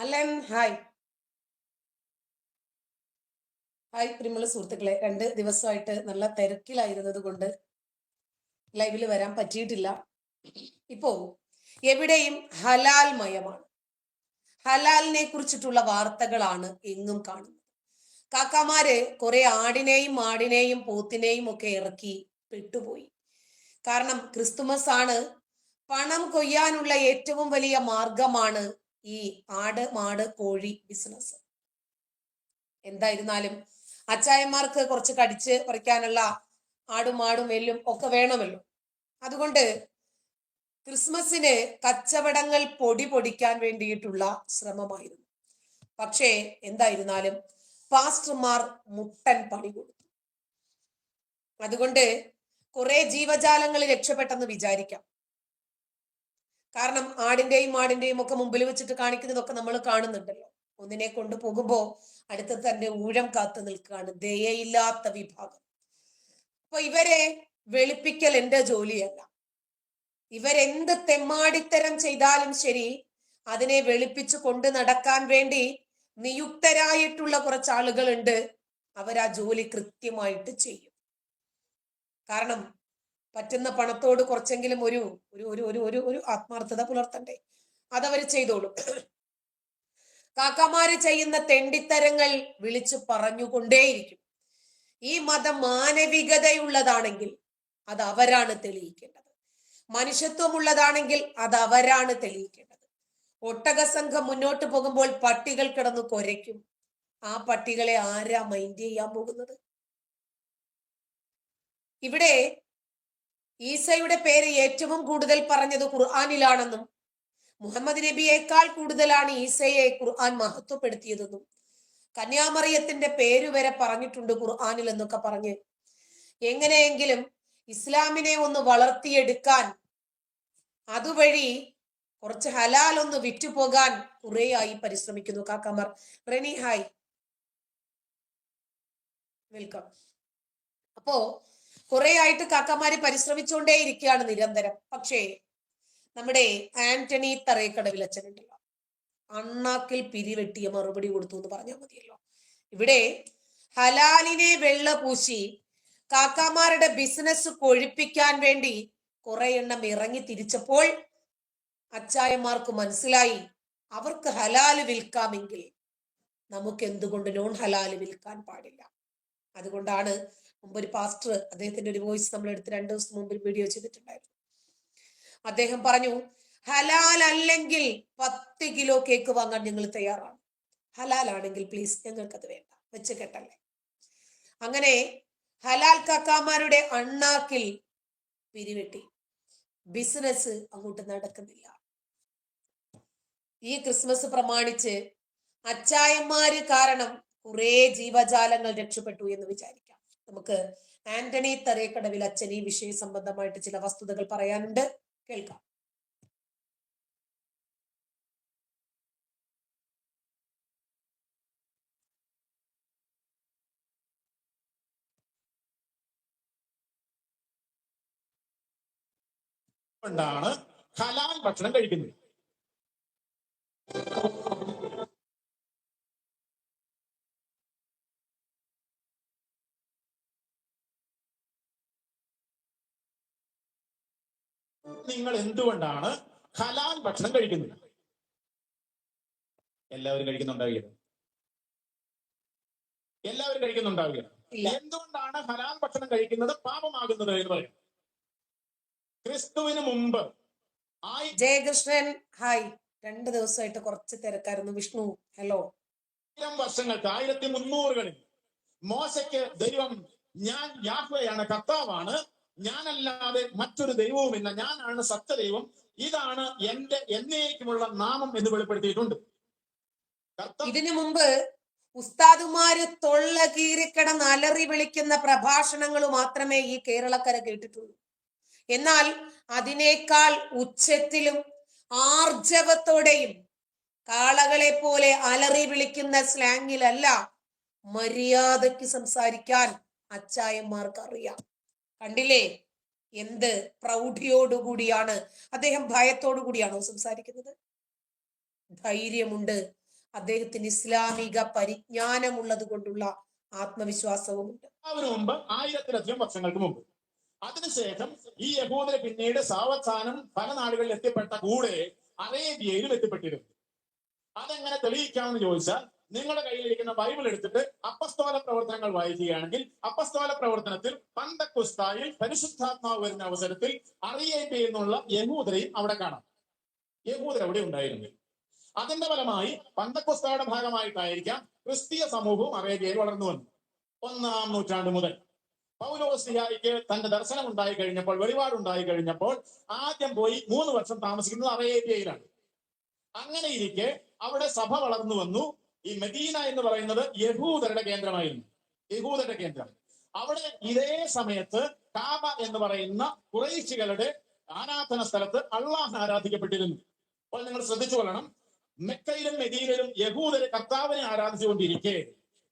Allen hi. Hi പ്രിമുള്ള സുഹൃത്തുക്കളെ. രണ്ട് ദിവസമായിട്ട് നല്ല തിരക്കിലായിരുന്നത് കൊണ്ട് ലൈവിൽ വരാൻ പറ്റിയിട്ടില്ല. ഇപ്പോ എവിടെയും ഹലാൽ മയമാണ് ഹലാലിനെ കുറിച്ചിട്ടുള്ള വാർത്തകളാണ് എങ്ങും കാണുന്നത്. കാക്കാമാര് കുറെ ആടിനെയും മാടിനെയും പോത്തിനെയും ഒക്കെ ഇറക്കി പെട്ടുപോയി. കാരണം ക്രിസ്തുമസ് ആണ് പണം കൊയ്യാനുള്ള ഏറ്റവും വലിയ മാർഗമാണ് ഈ ആട് മാട് കോഴി ബിസിനസ് എന്തായിരുന്നാലും അച്ചായന്മാർക്ക് കുറച്ച് കടിച്ച് പറിക്കാനുള്ള ആടും മാടും എല്ലും ഒക്കെ വേണമല്ലോ. അതുകൊണ്ട് ക്രിസ്മസിന് കച്ചവടങ്ങൾ പൊടി പൊടിക്കാൻ വേണ്ടിയിട്ടുള്ള ശ്രമമായിരുന്നു. പക്ഷേ എന്തായിരുന്നാലും പാസ്റ്റർമാർ മുട്ടൻ പണി കൊടുത്തു. അതുകൊണ്ട് കുറെ ജീവജാലങ്ങൾ രക്ഷപ്പെട്ടെന്ന് വിചാരിക്കാം. കാരണം ആടിന്റെയും ആടിന്റെയും ഒക്കെ മുമ്പിൽ വെച്ചിട്ട് കാണിക്കുന്നതൊക്കെ നമ്മൾ കാണുന്നുണ്ടല്ലോ. ഒന്നിനെ കൊണ്ടു പോകുമ്പോ അടുത്ത് തന്റെ ഊഴം കാത്തു നിൽക്കുകയാണ്. ദയയില്ലാത്ത വിഭാഗം. അപ്പൊ ഇവരെ വെളുപ്പിക്കൽ എന്റെ ജോലിയല്ല. ഇവരെന്ത് തെമ്മാടിത്തരം ചെയ്താലും ശരി അതിനെ വെളുപ്പിച്ചു കൊണ്ട് നടക്കാൻ വേണ്ടി നിയുക്തരായിട്ടുള്ള കുറച്ച് ആളുകളുണ്ട് അവർ ആ ജോലി കൃത്യമായിട്ട് ചെയ്യും. കാരണം പറ്റുന്ന പണത്തോട് കുറച്ചെങ്കിലും ഒരു ഒരു ഒരു ഒരു ഒരു ഒരു ആത്മാർത്ഥത പുലർത്തണ്ടേ? അതവർ ചെയ്തോളും. കാക്കമാര് ചെയ്യുന്ന തെണ്ടിത്തരങ്ങൾ വിളിച്ചു പറഞ്ഞുകൊണ്ടേയിരിക്കും. ഈ മതം മാനവികതയുള്ളതാണെങ്കിൽ അത് അവരാണ് തെളിയിക്കേണ്ടത്. മനുഷ്യത്വമുള്ളതാണെങ്കിൽ അത് അവരാണ് തെളിയിക്കേണ്ടത്. ഒട്ടക സംഘം മുന്നോട്ട് പോകുമ്പോൾ പട്ടികൾ കിടന്ന് കൊരയ്ക്കും. ആ പട്ടികളെ ആരാ മൈൻഡ് ചെയ്യാൻ പോകുന്നത്? ഇവിടെ ഈസയുടെ പേര് ഏറ്റവും കൂടുതൽ പറഞ്ഞത് ഖുർആാനിലാണെന്നും മുഹമ്മദ് നബിയേക്കാൾ കൂടുതലാണ് ഈസയെ ഖുർആൻ മഹത്വപ്പെടുത്തിയതെന്നും കന്യാമറിയത്തിന്റെ പേര് വരെ പറഞ്ഞിട്ടുണ്ട് ഖുർആാനിൽ എന്നൊക്കെ പറഞ്ഞ്. എങ്ങനെയെങ്കിലും ഇസ്ലാമിനെ ഒന്ന് വളർത്തിയെടുക്കാൻ അതുവഴി കുറച്ച് ഹലാൽ ഒന്ന് വിറ്റുപോകാൻ കുറേയായി പരിശ്രമിക്കുന്നു. കാക്കമർ റെനി ഹായ്. വെൽക്കം. അപ്പോ കുറെ ആയിട്ട് കാക്കമാര് പരിശ്രമിച്ചുകൊണ്ടേ ഇരിക്കുകയാണ് നിരന്തരം. പക്ഷേ നമ്മുടെ ആന്റണി തറയക്കടവിൽ അച്ഛനുണ്ടല്ലോ. അണ്ണാക്കിൽ പിരിവെട്ടിയ മറുപടി കൊടുത്തു എന്ന് പറഞ്ഞാൽ മതിയല്ലോ. ഇവിടെ ഹലാലിനെ വെള്ള പൂശി കാക്കാമാരുടെ ബിസിനസ് കൊഴിപ്പിക്കാൻ വേണ്ടി കുറെ എണ്ണം ഇറങ്ങി തിരിച്ചപ്പോൾ അച്ചായന്മാർക്ക് മനസ്സിലായി അവർക്ക് ഹലാൽ വിൽക്കാമെങ്കിൽ നമുക്ക് എന്തുകൊണ്ട് നോൺ ഹലാൽ വിൽക്കാൻ പാടില്ല? അതുകൊണ്ടാണ് മുമ്പ് ഒരു പാസ്റ്റർ അദ്ദേഹത്തിന്റെ ഒരു വോയിസ് നമ്മൾ എടുത്ത് രണ്ടു ദിവസം മുമ്പ് ഒരു വീഡിയോ ചെയ്തിട്ടുണ്ടായിരുന്നു. അദ്ദേഹം പറഞ്ഞു ഹലാൽ അല്ലെങ്കിൽ പത്ത് കിലോ കേക്ക് വാങ്ങാൻ ഞങ്ങൾ തയ്യാറാണ്. ഹലാൽ ആണെങ്കിൽ പ്ലീസ് ഞങ്ങൾക്കത് വേണ്ട. വെച്ച് കെട്ടല്ലേ? അങ്ങനെ ഹലാൽ കാക്കാമാരുടെ അണ്ണാക്കിൽ പിരിവെട്ടി. ബിസിനസ് അങ്ങോട്ട് നടക്കുന്നില്ല. ഈ ക്രിസ്മസ് പ്രമാണിച്ച് അച്ചായന്മാര് കാരണം കുറെ ജീവജാലങ്ങൾ രക്ഷപ്പെട്ടു എന്ന് വിചാരിക്കാം. നമുക്ക് ആന്റണി തറേക്കടവിൽ അച്ഛൻ ഈ വിഷയ സംബന്ധമായിട്ട് ചില വസ്തുതകൾ പറയാനുണ്ട്. കേൾക്കാം. കൊണ്ടാണ് ഹലാൽ ഭക്ഷണം കഴിക്കുന്നത്. നിങ്ങൾ എന്തുകൊണ്ടാണ് ഹലാൽ ഭക്ഷണം കഴിക്കുന്നത്? എല്ലാവരും കഴിക്കുന്നുണ്ടാവില്ല? എല്ലാവരും കഴിക്കുന്നുണ്ടാവില്ല? എന്തുകൊണ്ടാണ് ഹലാൽ ഭക്ഷണം കഴിക്കുന്നത് പാപമാകുന്നത് എന്ന് പറയും? ക്രിസ്തുവിന് മുമ്പ് ആയി ജയകൃഷ്ണൻ ഹായ്. രണ്ട് ദിവസമായിട്ട് കുറച്ച് തിരക്കായിരുന്നു. വിഷ്ണു ഹലോ. ആയിരം വർഷങ്ങൾക്ക് ആയിരത്തി മുന്നൂറുകളിൽ മോശയ്ക്ക് ദൈവം ഞാൻ യാഹ്വയാണ് കർത്താവാണ്. ഞാനല്ലാതെ മറ്റൊരു ദൈവവുമില്ല. ഞാനാണ് സത്യദൈവം. ഇതാണ് എന്റെ എന്നേക്കുമുള്ള നാമം എന്ന് വെളിപ്പെടുത്തിയിട്ടുണ്ട്. ഇതിനു മുമ്പ് ഉസ്താദുമാര് തൊള്ള കീറിക്കിടന്ന് അലറി വിളിക്കുന്ന പ്രഭാഷണങ്ങൾ മാത്രമേ ഈ കേരളക്കര കേട്ടിട്ടുള്ളൂ. എന്നാൽ അതിനേക്കാൾ ഉച്ചത്തിലും ആർജവത്തോടെയും കാളകളെ പോലെ അലറി വിളിക്കുന്ന സ്ലാങ്ങിലല്ല മര്യാദയ്ക്ക് സംസാരിക്കാൻ അച്ചായന്മാർക്ക് അറിയാം കണ്ടില്ലേ? എന്ത് പ്രൗഢിയോടുകൂടിയാണ് അദ്ദേഹം ഭയത്തോടു കൂടിയാണോ സംസാരിക്കുന്നത്? ധൈര്യമുണ്ട്. അദ്ദേഹത്തിന് ഇസ്ലാമിക പരിജ്ഞാനമുള്ളത് കൊണ്ടുള്ള ആത്മവിശ്വാസവും ഉണ്ട്. അതിനു മുമ്പ് ആയിരത്തിലധികം വർഷങ്ങൾക്ക് മുമ്പ്. അതിനുശേഷം ഈ യഹൂദര് പിന്നീട് സാവധാനം പല നാടുകളിൽ എത്തിപ്പെട്ട കൂടെ അറേബ്യയിലും എത്തിപ്പെട്ടിരുന്നു. അതെങ്ങനെ തെളിയിക്കാമെന്ന് ചോദിച്ചാൽ നിങ്ങളുടെ കയ്യിലിരിക്കുന്ന ബൈബിൾ എടുത്തിട്ട് അപ്പസ്തോല പ്രവർത്തനങ്ങൾ വായിക്കുകയാണെങ്കിൽ അപ്പസ്തോല പ്രവർത്തനത്തിൽ പന്തക്കുസ്തായിൽ പരിശുദ്ധാത്മാവ് വരുന്ന അവസരത്തിൽ അറേബ്യയിൽ നിന്നുള്ള യഹൂദരെയും അവിടെ കാണാം. യഹൂദർ അവിടെ ഉണ്ടായിരുന്നു? അതിന്റെ ഫലമായി പന്തക്കുസ്തായുടെ ഭാഗമായിട്ടായിരിക്കാം ക്രിസ്തീയ സമൂഹവും അറേബ്യയിൽ വളർന്നു വന്നു ഒന്നാം നൂറ്റാണ്ട് മുതൽ. പൗലോസിയായിക്ക് തന്റെ ദർശനം ഉണ്ടായി കഴിഞ്ഞപ്പോൾ വെളിപാടുണ്ടായി കഴിഞ്ഞപ്പോൾ ആദ്യം പോയി മൂന്ന് വർഷം താമസിക്കുന്നത് അറേബ്യയിലാണ്. അങ്ങനെ ഇരിക്കെ അവിടെ സഭ വളർന്നു വന്നു. ഈ മദീന എന്ന് പറയുന്നത് യഹൂദരുടെ കേന്ദ്രമായിരുന്നു. യഹൂദരുടെ കേന്ദ്രം. അവിടെ ഇതേ സമയത്ത് കാബ എന്ന് പറയുന്ന കുറേശികളുടെ ആരാധന സ്ഥലത്ത് അള്ളാഹ് ആരാധിക്കപ്പെട്ടിരുന്നു. അപ്പോൾ നിങ്ങൾ ശ്രദ്ധിച്ചു കൊള്ളണം. മെക്കയിലും മെദീനയിലും യഹൂദര് കർത്താവിനെ ആരാധിച്ചുകൊണ്ടിരിക്കെ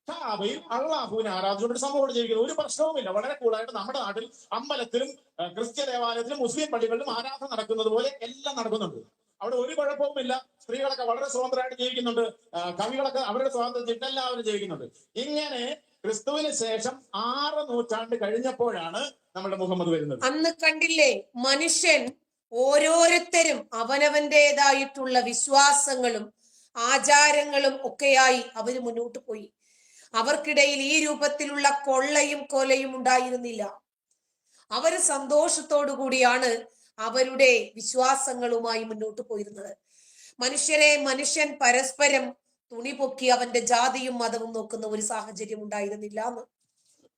കാബയിൽ അള്ളാഹുവിനെ ആരാധിച്ചുകൊണ്ട് സമൂഹം ജീവിക്കുന്നത് ഒരു പ്രശ്നവുമില്ല. വളരെ കൂടുതലായിട്ട് നമ്മുടെ നാട്ടിൽ അമ്പലത്തിലും ക്രിസ്ത്യ ദേവാലയത്തിലും മുസ്ലിം പള്ളികളിലും ആരാധന നടക്കുന്നത് പോലെ എല്ലാം നടക്കുന്നുണ്ട്. അവിടെ ഒരു കുഴപ്പവുമില്ല. സ്ത്രീകളൊക്കെ വളരെ സ്വതന്ത്രമായിട്ട് ജീവിക്കുന്നുണ്ട്. കവികളൊക്കെ അവരുടെ സ്വാതന്ത്ര്യം എല്ലാവരും ജീവിക്കുന്നുണ്ട് ഇങ്ങനെ ക്രിസ്തുവിന് ശേഷം ആറ് നൂറ്റാണ്ട് കഴിഞ്ഞപ്പോഴാണ് നമ്മുടെ മുഹമ്മദ് വരുന്നത്. അന്ന് കണ്ടില്ലേ? മനുഷ്യൻ ഓരോരുത്തരും അവനവന്റേതായിട്ടുള്ള വിശ്വാസങ്ങളും ആചാരങ്ങളും ഒക്കെയായി അവർ മുന്നോട്ട് പോയി. അവർക്കിടയിൽ ഈ രൂപത്തിലുള്ള കൊള്ളയും കൊലയും ഉണ്ടായിരുന്നില്ല. അവർ സന്തോഷത്തോടു കൂടിയാണ് അവരുടെ വിശ്വാസങ്ങളുമായി മുന്നോട്ട് പോയിരുന്നത്. മനുഷ്യരെ മനുഷ്യൻ പരസ്പരം തുണി പൊക്കി അവന്റെ ജാതിയും മതവും നോക്കുന്ന ഒരു സാഹചര്യം ഉണ്ടായിരുന്നില്ല എന്ന്.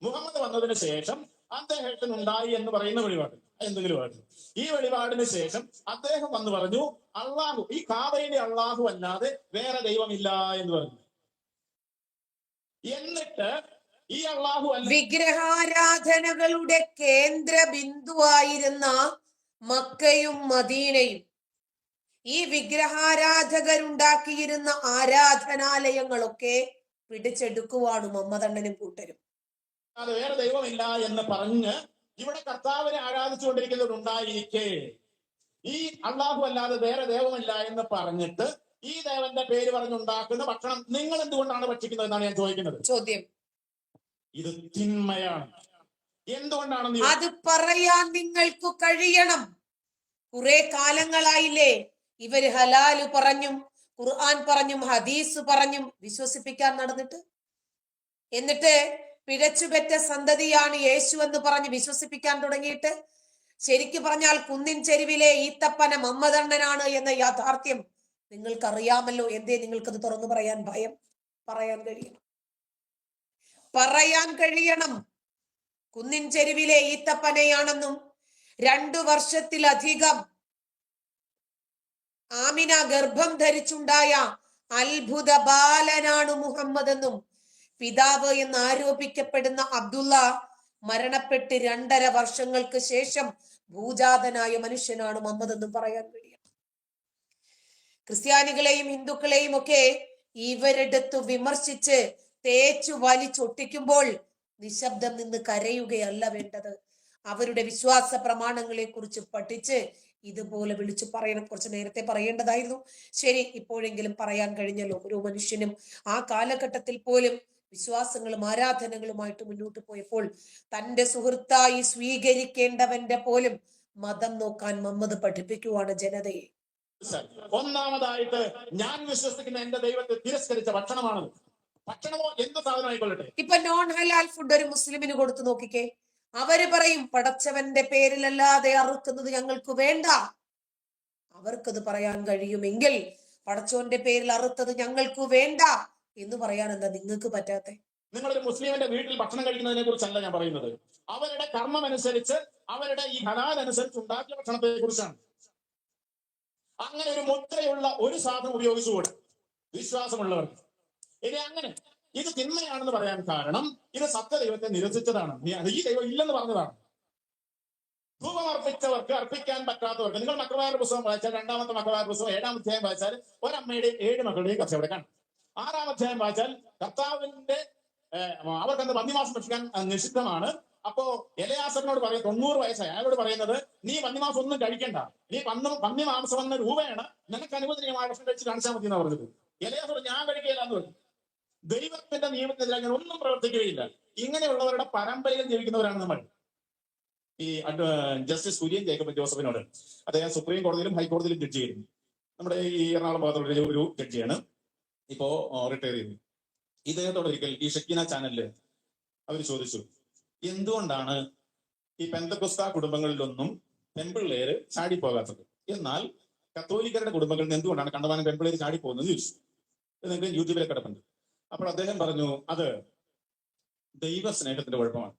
മുഹമ്മദ് വന്നതിന് ശേഷം അദ്ദേഹത്തിന് ഉണ്ടായി എന്ന് പറയുന്ന വെളിപാട് എന്തെങ്കിലും ആയിരുന്നു ഈ വെളിപാടിന് ശേഷം അദ്ദേഹം വന്ന് പറഞ്ഞു അള്ളാഹു ഈ കാബയിലെ അള്ളാഹു അല്ലാതെ വേറെ ദൈവമില്ല എന്ന് പറഞ്ഞു. എന്നിട്ട് ഈ അള്ളാഹു വിഗ്രഹാരാധനകളുടെ കേന്ദ്ര ബിന്ദുവായിരുന്ന മക്കയും മദീനയും ഈ വിഗ്രഹാരാധകരുണ്ടാക്കിയിരുന്ന ആരാധനാലയങ്ങളൊക്കെ പിടിച്ചെടുക്കുവാണ് മമ്മതണ്ണനും കൂട്ടരും. അത് വേറെ ദൈവമില്ല എന്ന് പറഞ്ഞ് ഇവിടെ കർത്താവിനെ ആരാധിച്ചുകൊണ്ടിരിക്കുന്നവരുണ്ടായിരിക്കെ ഈ അള്ളാഹു അല്ലാതെ വേറെ ദൈവമില്ല എന്ന് പറഞ്ഞിട്ട് ഈ ദേവന്റെ പേര് പറഞ്ഞുണ്ടാക്കുന്ന ഭക്ഷണം നിങ്ങൾ എന്തുകൊണ്ടാണ് ഭക്ഷിക്കുന്നത് എന്നാണ് ഞാൻ ചോദിക്കുന്നത്. ചോദ്യം. ഇത് തിന്മയാണ്. എന്തുകൊണ്ടാണ് അത് പറയാൻ നിങ്ങൾക്ക് കഴിയണം. കുറെ കാലങ്ങളായില്ലേ ഇവർ ഹലാൽ പറഞ്ഞും ഖുർആൻ പറഞ്ഞും ഹദീസ് പറഞ്ഞും വിശ്വസിപ്പിക്കാൻ നടന്നിട്ട്? എന്നിട്ട് പിഴച്ചുപെറ്റ സന്തതിയാണ് യേശു എന്ന് പറഞ്ഞ് വിശ്വസിപ്പിക്കാൻ തുടങ്ങിയിട്ട്? ശരിക്കു പറഞ്ഞാൽ കുന്നിൻ ചെരുവിലെ ഈത്തപ്പന മമ്മദണ്ണനാണ് എന്ന യാഥാർത്ഥ്യം നിങ്ങൾക്കറിയാമല്ലോ. എന്തേ നിങ്ങൾക്കത് തുറന്നു പറയാൻ ഭയം? പറയാൻ കഴിയണം. പറയാൻ കഴിയണം. കുന്നിൻ ചെരുവിലെ ഈത്തപ്പനയാണെന്നും രണ്ടു വർഷത്തിലധികം ആമിന ഗർഭം ധരിച്ചുണ്ടായ അത്ഭുത ബാലനാണ് മുഹമ്മദ് എന്നും പിതാവ് എന്ന് ആരോപിക്കപ്പെടുന്ന അബ്ദുള്ള മരണപ്പെട്ട് രണ്ടര വർഷങ്ങൾക്ക് ശേഷം ഭൂജാതനായ മനുഷ്യനാണ് മുഹമ്മദ് എന്നും പറയാൻ കഴിയും. ക്രിസ്ത്യാനികളെയും ഹിന്ദുക്കളെയും ഒക്കെ ഇവരെടുത്ത് വിമർശിച്ച് തേച്ചു വലിച്ചൊട്ടിക്കുമ്പോൾ നിശബ്ദം നിന്ന് കരയുകയല്ല വേണ്ടത്. അവരുടെ വിശ്വാസ പ്രമാണങ്ങളെ കുറിച്ച് പഠിച്ച് ഇതുപോലെ വിളിച്ചു പറയണം. കുറച്ച് നേരത്തെ പറയേണ്ടതായിരുന്നു. ശരി ഇപ്പോഴെങ്കിലും പറയാൻ കഴിഞ്ഞല്ലോ. ഒരു മനുഷ്യനും ആ കാലഘട്ടത്തിൽ പോലും വിശ്വാസങ്ങളും ആരാധനകളുമായിട്ട് മുന്നോട്ട് പോയപ്പോൾ തന്റെ സുഹൃത്തായി സ്വീകരിക്കേണ്ടവന്റെ പോലും മതം നോക്കാൻ മമ്മദ് പഠിപ്പിക്കുവാണ് ജനതയെ. ഒന്നാമതായിട്ട് ഞാൻ വിശ്വസിക്കുന്ന എന്റെ ദൈവത്തെ തിരസ്കരിച്ച ഭക്ഷണമാണ് ഭക്ഷണമോ എന്ത് സാധനമായിക്കൊള്ളട്ടെ? ഇപ്പൊ നോൺ ഹലാൽ ഫുഡ് ഒരു മുസ്ലിമിന് കൊടുത്തു നോക്കിക്കേ. അവർ പറയും പടച്ചവന്റെ പേരിലല്ലാതെ അറുക്കുന്നത് ഞങ്ങൾക്ക് വേണ്ട. അവർക്കത് പറയാൻ കഴിയുമെങ്കിൽ പടച്ചവന്റെ പേരിൽ അറുത്തത് ഞങ്ങൾക്ക് വേണ്ട എന്ന് പറയാൻ എന്താ നിങ്ങൾക്ക് പറ്റാത്തെ? നിങ്ങളൊരു മുസ്ലിമിന്റെ വീട്ടിൽ ഭക്ഷണം കഴിക്കുന്നതിനെ കുറിച്ചല്ല ഞാൻ പറയുന്നത്. അവരുടെ കർമ്മം അനുസരിച്ച് അവരുടെ ഈ ഹലാൽ അനുസരിച്ച് ഉണ്ടാക്കിയ ഭക്ഷണത്തെ കുറിച്ചാണ്. അങ്ങനെ ഒരു മുദ്രയുള്ള ഒരു സാധനം ഉപയോഗിച്ചുകൂടെ? വിശ്വാസമുള്ളവർക്ക്. ഇനി അങ്ങനെ ഇത് തിന്മയാണെന്ന് പറയാൻ കാരണം ഇത് സത്യദൈവത്തെ നിരസിച്ചതാണ്. ഈ ദൈവം ഇല്ലെന്ന് പറഞ്ഞതാണ്. ധൂപം അർപ്പിച്ചവർക്ക് അർപ്പിക്കാൻ പറ്റാത്തവർക്ക് നിങ്ങൾ മക്കളവായ പുസ്തകം വായിച്ചാൽ രണ്ടാമത്തെ മക്കളവായ പുസ്തകം ഏഴാം അധ്യായം വായിച്ചാൽ ഒരമ്മയുടെയും ഏഴ് മക്കളുടെയും കഥ അവിടെ കാണും. ആറാം അധ്യായം വായിച്ചാൽ കർത്താവിന്റെ അവർക്ക് അവർക്കന്ന് പന്നിമാസം ഭക്ഷിക്കാൻ നിഷിദ്ധമാണ്. അപ്പോ എലയാസറിനോട് പറയും തൊണ്ണൂറ് വയസ്സായി. അയാളോട് പറയുന്നത് നീ വന്നിമാസം ഒന്നും കഴിക്കണ്ട. നീ പന്ന വന്നിമാസം എന്ന രൂപയാണ് നിനക്ക് അനുവദനീയമായ ഭക്ഷണം കഴിച്ച് കാണിച്ചാൽ മതി എന്ന് പറഞ്ഞത് എലയാസോട് ഞാൻ കഴിക്കുകയില്ല എന്ന് പറഞ്ഞു. ദൈവത്തിന്റെ നിയമത്തിനെതിരെ അങ്ങനെ ഒന്നും പ്രവർത്തിക്കുകയില്ല. ഇങ്ങനെയുള്ളവരുടെ പരമ്പരയിൽ ജീവിക്കുന്നവരാണ് നമ്മൾ. ഈ ജസ്റ്റിസ് കുര്യൻ ജേക്കബ് ജോസഫിനോട് അദ്ദേഹം സുപ്രീം കോടതിയിലും ഹൈക്കോടതിയിലും ജഡ്ജ് ചെയ്യുന്നു നമ്മുടെ ഈ എറണാകുളം ഭാഗത്തുള്ള ഒരു- ജഡ്ജിയാണ്. ഇപ്പോ റിട്ടയർ ചെയ്തു. ഇദ്ദേഹത്തോട് ഒരിക്കൽ ഈ ഷക്കീന ചാനലിൽ അവർ ചോദിച്ചു എന്തുകൊണ്ടാണ് ഈ പെന്തക്കുസ്ത കുടുംബങ്ങളിലൊന്നും പെൺപിള്ളേര് ചാടി പോകാത്തത് എന്നാൽ കത്തോലിക്കരുടെ കുടുംബങ്ങളിൽ നിന്ന് എന്തുകൊണ്ടാണ് കണ്ടമാനം പെൺപിള്ളേര് ചാടി പോകുന്നത് ചോദിച്ചു നിങ്ങൾക്ക് യൂട്യൂബിലെ കിടപ്പുണ്ട്. അപ്പോൾ അദ്ദേഹം പറഞ്ഞു അത് ദൈവസ്നേഹത്തിന്റെ കുഴപ്പമാണ്.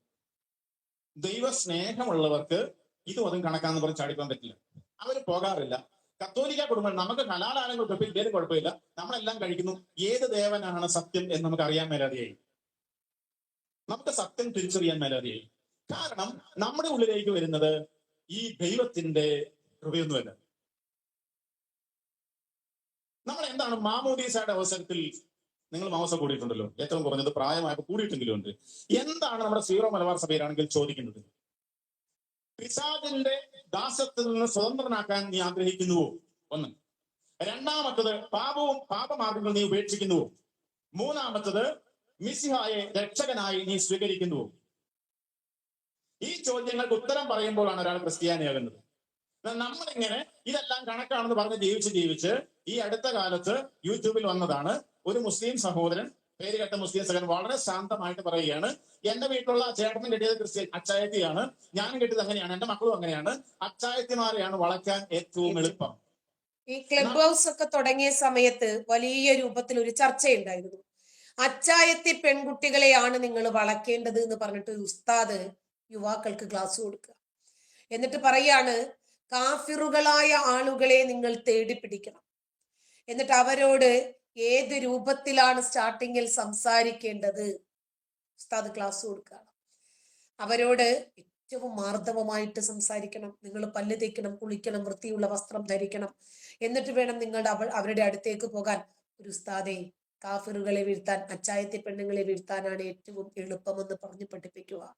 ദൈവസ്നേഹമുള്ളവർക്ക് ഇതും അതും കണക്കാന്ന് പറഞ്ഞ് ചാടിക്കാൻ പറ്റില്ല. അവർ പോകാറില്ല. കത്തോലിക്ക കുടുംബം നമുക്ക് കലാലാലങ്ങൾ തൊപ്പിൽ ഇല്ലേലും കുഴപ്പമില്ല. നമ്മളെല്ലാം കഴിക്കുന്നു. ഏത് ദേവനാണ് സത്യം എന്ന് നമുക്ക് അറിയാൻ മേലാതെയായി. നമുക്ക് സത്യം തിരിച്ചറിയാൻ മേലാതെയായി. കാരണം നമ്മുടെ ഉള്ളിലേക്ക് വരുന്നത് ഈ ദൈവത്തിന്റെ കൃപയൊന്നുമല്ല നമ്മൾ എന്താണ് മാമോദീസയുടെ അവസരത്തിൽ നിങ്ങൾ മാംസം കൂടിയിട്ടുണ്ടല്ലോ. ഏറ്റവും കുറഞ്ഞത് പ്രായമായപ്പോൾ കൂടിയിട്ടെങ്കിലും ഉണ്ട്. എന്താണ് നമ്മുടെ സീറോ മലബാർ സഭയിലാണെങ്കിൽ ചോദിക്കുന്നത്? പിശാചിന്റെ ദാസത്തിൽ നിന്ന് സ്വതന്ത്രനാക്കാൻ നീ ആഗ്രഹിക്കുന്നുവോ? ഒന്ന്. രണ്ടാമത്തത് പാപവും പാപമാർഗങ്ങൾ നീ ഉപേക്ഷിക്കുന്നുവോ? മൂന്നാമത്തത് മിസിഹായെ രക്ഷകനായി നീ സ്വീകരിക്കുന്നുവോ? ഈ ചോദ്യങ്ങൾക്ക് ഉത്തരം പറയുമ്പോഴാണ് ഒരാൾ ക്രിസ്ത്യാനിയാകുന്നത്. നമ്മളിങ്ങനെ ഇതെല്ലാം കണക്കാണെന്ന് പറഞ്ഞ് ജീവിച്ച് ജീവിച്ച് ഈ അടുത്ത കാലത്ത് യൂട്യൂബിൽ വന്നതാണ് ഒരു മുസ്ലിം സഹോദരൻ പേരുകെട്ട കേട്ട മുസ്ലിം സഹോദരൻ വളരെ ശാന്തമായിട്ട് പറയുകയാണ് എന്റെ വീട്ടിലുള്ള ചേട്ടനും കിട്ടിയത് ക്രിസ്ത്യൻ അച്ചായത്തിയാണ്. ഞാനും കിട്ടിയത് അങ്ങനെയാണ്. എന്റെ മക്കളും അങ്ങനെയാണ്. അച്ചായത്തിമാരെയാണ് വളയ്ക്കാൻ ഏറ്റവും എളുപ്പം. ഈ ക്ലബ് ഹൗസ് ഒക്കെ തുടങ്ങിയ സമയത്ത് വലിയ രൂപത്തിൽ ഒരു ചർച്ചയുണ്ടായിരുന്നു. അച്ചായത്തി പെൺകുട്ടികളെയാണ് നിങ്ങൾ വളക്കേണ്ടത് എന്ന് പറഞ്ഞിട്ട് ഒരു ഉസ്താദ് യുവാക്കൾക്ക് ക്ലാസ് കൊടുക്കുക. എന്നിട്ട് പറയാണ് കാഫിറുകളായ ആളുകളെ നിങ്ങൾ തേടി പിടിക്കണം എന്നിട്ട് അവരോട് ഏത് രൂപത്തിലാണ് സ്റ്റാർട്ടിങ്ങിൽ സംസാരിക്കേണ്ടത്? ഉസ്താദ് ക്ലാസ് കൊടുക്കുകയാണ്. അവരോട് ഏറ്റവും മാർദ്ദവമായിട്ട് സംസാരിക്കണം. നിങ്ങൾ പല്ല് തേക്കണം കുളിക്കണം വൃത്തിയുള്ള വസ്ത്രം ധരിക്കണം. എന്നിട്ട് വേണം നിങ്ങളുടെ അവൾ അവരുടെ അടുത്തേക്ക് പോകാൻ. ഒരു ഉസ്താദെ കാഫിറുകളെ വീഴ്ത്താൻ അച്ചായത്തെ പെണ്ണുങ്ങളെ വീഴ്ത്താനാണ് ഏറ്റവും എളുപ്പമെന്ന് പറഞ്ഞു പഠിപ്പിക്കുക.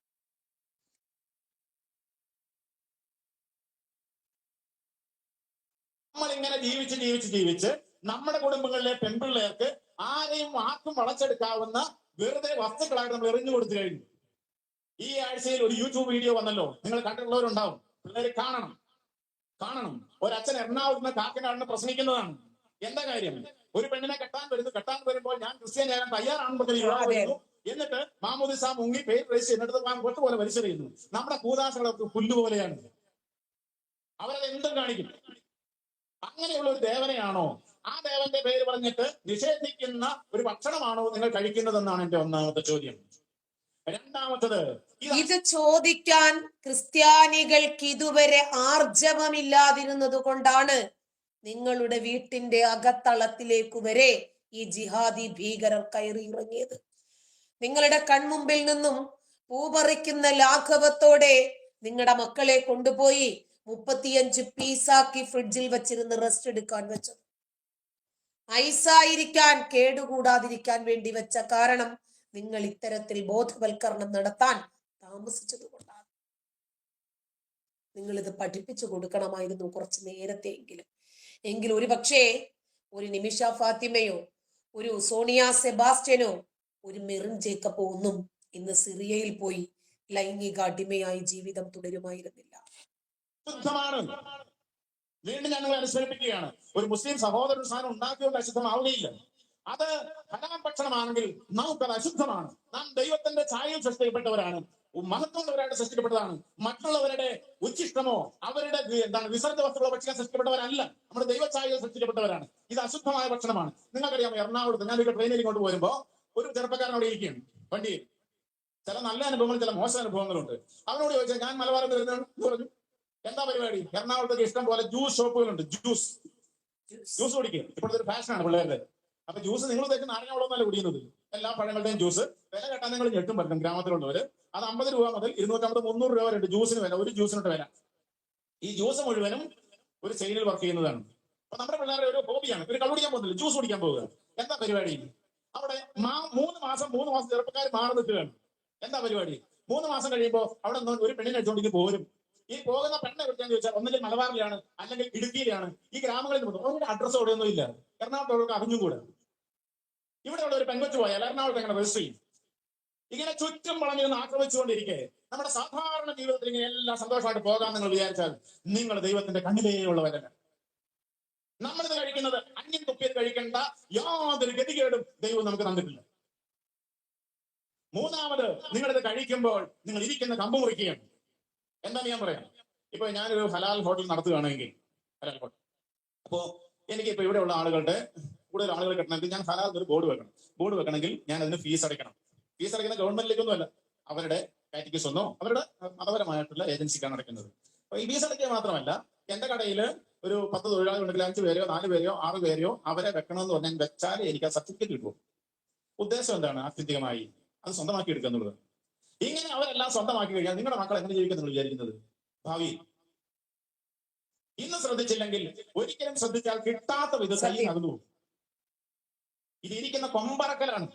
നമ്മൾ ഇങ്ങനെ ജീവിച്ച് ജീവിച്ച് ജീവിച്ച് നമ്മുടെ കുടുംബങ്ങളിലെ പെൺപിള്ളേർക്ക് ആരെയും ആർക്കും വളച്ചെടുക്കാവുന്ന വെറുതെ വസ്തുക്കളായിട്ട് നമ്മൾ എറിഞ്ഞു കൊടുത്തു കഴിഞ്ഞു. ഈ ആഴ്ചയിൽ ഒരു യൂട്യൂബ് വീഡിയോ വന്നല്ലോ. നിങ്ങൾ കണ്ടിട്ടുള്ളവരുണ്ടാവും. പിള്ളേർ കാണണം. കാണണം. ഒരച്ഛൻ എറണാകുളത്ത് കാക്കനാടിന് പ്രസംഗിക്കുന്നതാണ്. എന്താ കാര്യം? ഒരു പെണ്ണിനെ കെട്ടാൻ വരുന്നു. കെട്ടാൻ വരുമ്പോൾ ഞാൻ ക്രിസ്ത്യൻ ചേരാൻ തയ്യാറാണെന്ന്. വരുന്നു. എന്നിട്ട് മാമോദിസ മുങ്ങി പേര് രജിസ്റ്റർ എന്നിട്ട് താൻ കൊട്ട് പോലെ വലിച്ചെറിയുന്നു. നമ്മുടെ കൂതാശകളൊക്കെ പുല്ലുപോലെയാണ്. അവരത് എന്തും കാണിക്കും. അങ്ങനെയുള്ള ഒരു ദേവനെയാണോ ആ ദേവന്റെ പേര് പറഞ്ഞിട്ട് നിഷേധിക്കുന്ന ഒരു ഭക്ഷണമാണോ നിങ്ങൾ കഴിക്കുന്നതെന്നാണ് എന്റെ ഒന്നാമത്തെ ചോദ്യം. രണ്ടാമത്തത് ഇത് ചോദിക്കാൻ ക്രിസ്ത്യാനികൾക്ക് ഇതുവരെ ആർജവമില്ലാതിരുന്നത് കൊണ്ടാണ് നിങ്ങളുടെ വീട്ടിന്റെ അകത്തളത്തിലേക്ക് വരെ ഈ ജിഹാദി ഭീകരർ കയറി ഇറങ്ങിയത്. നിങ്ങളുടെ കൺമുമ്പിൽ നിന്നും പൂപറിക്കുന്ന ലാഘവത്തോടെ നിങ്ങളുടെ മക്കളെ കൊണ്ടുപോയി മുപ്പത്തിയഞ്ച് പീസാക്കി ഫ്രിഡ്ജിൽ വെച്ചിരുന്ന് റെസ്റ്റ് എടുക്കാൻ വെച്ചത്. ഐസായിരിക്കാൻ കേടുകൂടാതിരിക്കാൻ വേണ്ടി വെച്ച കാരണം നിങ്ങൾ ഇത്തരത്തിൽ ബോധവൽക്കരണം നടത്താൻ താമസിച്ചത് കൊണ്ടാണ് നിങ്ങൾ ഇത് പഠിപ്പിച്ചു കൊടുക്കണമായിരുന്നു കുറച്ച് നേരത്തെയെങ്കിലും എങ്കിൽ ഒരു പക്ഷേ ഒരു നിമിഷ ഫാത്തിമയോ ഒരു സോണിയ സെബാസ്റ്റ്യനോ ഒരു മെറിൻ ജേക്കബോ ഒന്നും ഇന്ന് സിറിയയിൽ പോയി ലൈംഗിക അടിമയായി ജീവിതം തുടരുമായിരുന്നില്ല. വീണ്ടും ഞങ്ങൾ അനുസ്മരിപ്പിക്കുകയാണ് ഒരു മുസ്ലിം സഹോദരൻ സ്ഥാനം ഉണ്ടാക്കിയോണ്ട് അശുദ്ധമാവുകയില്ല. അത് ഹലാം ഭക്ഷണമാണെങ്കിൽ നമുക്കത് അശുദ്ധമാണ്. നാം ദൈവത്തിന്റെ ഛായയിൽ സൃഷ്ടിക്കപ്പെട്ടവരാണ്. മഹത്വമുള്ളവരായിട്ട് സൃഷ്ടിക്കപ്പെട്ടതാണ്. മറ്റുള്ളവരുടെ ഉച്ചിഷ്ടമോ അവരുടെ എന്താണ് വിസർജ വസ്തുക്കളോ ഭക്ഷിക്കാൻ സൃഷ്ടിക്കപ്പെട്ടവരല്ല. നമ്മുടെ ദൈവഛായയിൽ സൃഷ്ടിക്കപ്പെട്ടവരാണ്. ഇത് അശുദ്ധമായ ഭക്ഷണമാണ്. നിങ്ങൾക്കറിയാം എറണാകുളത്ത് ഞാൻ ഒരു ട്രെയിനിൽ കൊണ്ട് വരുമ്പോ ഒരു ചെറുപ്പക്കാരൻ അവിടെ ഇരിക്കുകയാണ്. വണ്ടിയിൽ ചില നല്ല അനുഭവങ്ങൾ ചില മോശം അനുഭവങ്ങളുണ്ട്. അവനോട് ചോദിച്ചാൽ ഞാൻ മലബാറിൽ വരുന്നതാണ് പറഞ്ഞു. എന്താ പരിപാടി? എറണാകുളത്തൊക്കെ ഇഷ്ടം പോലെ ജ്യൂസ് ഷോപ്പുകളുണ്ട് ജ്യൂസ് ജ്യൂസ് കുടിക്കുക ഇപ്പോഴത്തെ ഒരു ഫാഷനാണ് പിള്ളേരുടെ. അപ്പൊ ജ്യൂസ് നിങ്ങൾ തേക്ക് നാരങ്ങ വെള്ളമൊന്നല്ല കുടിക്കുന്നത്? എല്ലാ പഴങ്ങളുടെയും ജ്യൂസ് വില കേട്ടാൽ നിങ്ങൾ ഞെട്ടും പറ്റും ഗ്രാമത്തിലുള്ളവര്. അത് അമ്പത് രൂപ മുതൽ ഇരുന്നൂറ്റമ്പത് മുന്നൂറ് രൂപ വരെ ഉണ്ട് ജ്യൂസിന് വില. ഒരു ജ്യൂസിനോട്ട് വില. ഈ ജ്യൂസ് മുഴുവനും ഒരു ചെയിനിൽ വർക്ക് ചെയ്യുന്നതാണ്. അപ്പൊ നമ്മുടെ പിള്ളേരുടെ ഒരു ഹോബിയാണ് ഒരു കള്ളുടിക്കാൻ പോകുന്നില്ല. ജ്യൂസ് കുടിക്കാൻ പോവുക. എന്താ പരിപാടി? അവിടെ മൂന്ന് മാസം മൂന്ന് മാസം ചെറുപ്പക്കാർ മാറി നിൽക്കുകയാണ്. എന്താ പരിപാടി? മൂന്ന് മാസം കഴിയുമ്പോൾ അവിടെ ഒരു പെണ്ണിനെ അടിച്ചുകൊണ്ടിരിക്കും പോരും. ഈ പോകുന്ന പെണ്ണെ എവിടെയാന്ന് ചോദിച്ചാൽ ഒന്നുകിൽ മലബാറിലാണ് അല്ലെങ്കിൽ ഇടുക്കിയിലാണ് ഈ ഗ്രാമങ്ങളിൽ നിന്ന് ഒരു അഡ്രസ്സ് അവിടെ ഒന്നും ഇല്ല. എറണാകുളത്തോടൊക്കെ ഇവിടെ ഇവിടെയുള്ള ഒരു പെൺകൊച്ചു പോയാൽ എറണാകുളത്ത് എങ്ങനെ രജിസ്റ്റർ ചെയ്യും? ഇങ്ങനെ ചുറ്റും വളഞ്ഞു നിന്ന് ആക്രമിച്ചുകൊണ്ടിരിക്കെ. നമ്മുടെ സാധാരണ ജീവിതത്തിൽ ഇങ്ങനെ എല്ലാം സന്തോഷമായിട്ട് പോകാൻ നിങ്ങൾ വിചാരിച്ചാൽ നിങ്ങൾ ദൈവത്തിന്റെ കണ്ണിലേയുള്ളവരല്ല ഇത് കഴിക്കുന്നത് അന്യം തുപ്പിയത് കഴിക്കേണ്ട യാതൊരു ഗതികേടും ദൈവം നമുക്ക് തന്നിട്ടില്ല. മൂന്നാമത് നിങ്ങളിത് കഴിക്കുമ്പോൾ നിങ്ങൾ ഇരിക്കുന്ന കമ്പ് മുറിക്കുകയാണ്. എന്താണ് ഞാൻ പറയാം. ഇപ്പൊ ഞാനൊരു ഹലാൽ ഹോട്ടൽ നടത്തുകയാണെങ്കിൽ ഹലാൽ ഹോട്ടൽ. അപ്പോ എനിക്ക് ഇപ്പൊ ഇവിടെയുള്ള ആളുകളുടെ കൂടുതൽ ആളുകൾ കിട്ടണമെങ്കിൽ ഞാൻ ഹലാൽ ഒരു ബോർഡ് വെക്കണം. ബോർഡ് വെക്കണമെങ്കിൽ ഞാൻ അതിന് ഫീസ് അടയ്ക്കണം. ഫീസ് അടയ്ക്കുന്ന ഗവൺമെന്റിലേക്കൊന്നുമല്ല അവരുടെ പാറ്റിക്കസ് ഒന്നോ അവരുടെ മതപരമായിട്ടുള്ള ഏജൻസിക്കാണ് അടയ്ക്കുന്നത്. അപ്പൊ ഈ ഫീസ് അടയ്ക്കുക മാത്രമല്ല എന്റെ കടയിൽ ഒരു പത്ത് തൊഴിലാളി ഉണ്ടെങ്കിൽ അഞ്ച് പേരെയോ നാല് പേരെയോ ആറ് പേരെയോ അവരെ വെക്കണമെന്ന് പറഞ്ഞാൽ വെച്ചാലേ എനിക്ക് ആ സർട്ടിഫിക്കറ്റ് കിട്ടുമോ ഉദ്ദേശം എന്താണ്? ആത്യന്തികമായി അത് സ്വന്തമാക്കി എടുക്കുക എന്നുള്ളത്. ഇങ്ങനെ അവരെല്ലാം സ്വന്തമാക്കി കഴിഞ്ഞാൽ നിങ്ങളുടെ മക്കൾ എങ്ങനെ ജീവിക്കുന്നു വിചാരിക്കുന്നത്? ഭാവി. ഇന്ന് ശ്രദ്ധിച്ചില്ലെങ്കിൽ ഒരിക്കലും ശ്രദ്ധിച്ചാൽ കിട്ടാത്ത വിധ സത്യം. നടന്നു ഇതിരിക്കുന്ന ഇത് ഇരിക്കുന്ന കൊമ്പറക്കലാണ്.